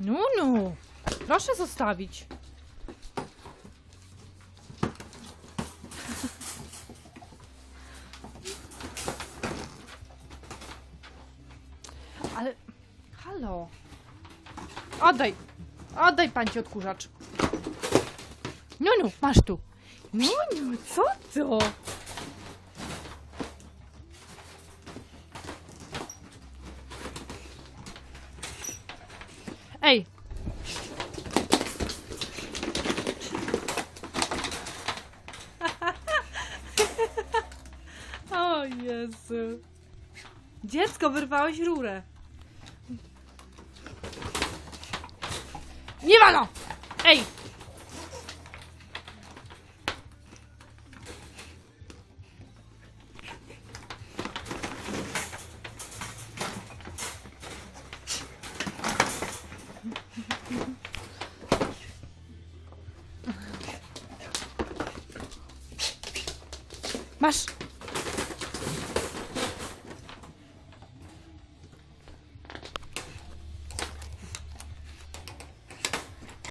Nunu, proszę zostawić. Ale, halo. Oddaj, oddaj pan ci odkurzacz. Nunu, masz tu. Nunu, co to? Ej. o Jezu. Dziecko, wyrwałeś rurę. Nie wolno! Ej! Masz!